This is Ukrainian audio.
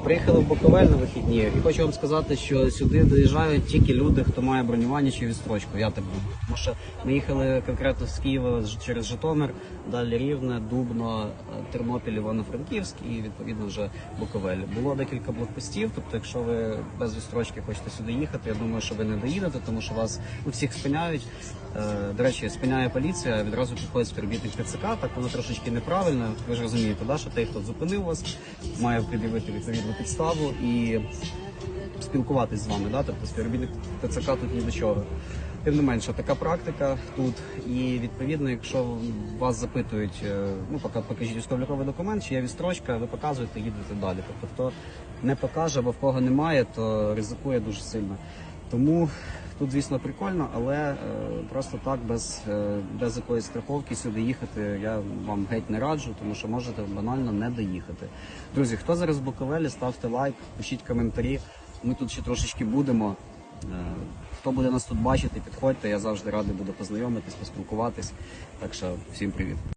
Приїхали в Буковель на вихідні і хочу вам сказати, що сюди доїжджають тільки люди, хто має бронювання чи відстрочку. Я так думаю. Тому що ми їхали конкретно з Києва через Житомир, далі Рівне, Дубно, Тернопіль, Івано-Франківськ і відповідно вже Буковель. Було декілька блокпостів. Тобто, якщо ви без відстрочки хочете сюди їхати, я думаю, що ви не доїдете, тому що вас у всіх спиняють. Е, До речі, спиняє поліція, відразу підходить співробітник ТЦК, так воно трошечки неправильно. Ви ж розумієте, да, що той, хто зупинив вас, має пред'явити відповідну підставу і спілкуватись з вами. Да? Тобто співробітник ТЦК тут ні до чого. Тим не менше, така практика тут. І відповідно, якщо вас запитують, е, ну покажіть військово-обліковий документ, чи є відстрочка, ви показуєте, їдете далі. Тобто, хто не покаже або в кого немає, то ризикує дуже сильно. Тому тут, звісно, прикольно, але е, просто так без, е, без якоїсь страховки сюди їхати я вам геть не раджу, тому що можете банально не доїхати. Друзі, хто зараз в Буковелі, ставте лайк, пишіть коментарі. Ми тут ще трошечки будемо. Е, Хто буде нас тут бачити, підходьте. Я завжди радий буду познайомитись, поспілкуватись. Так що всім привіт.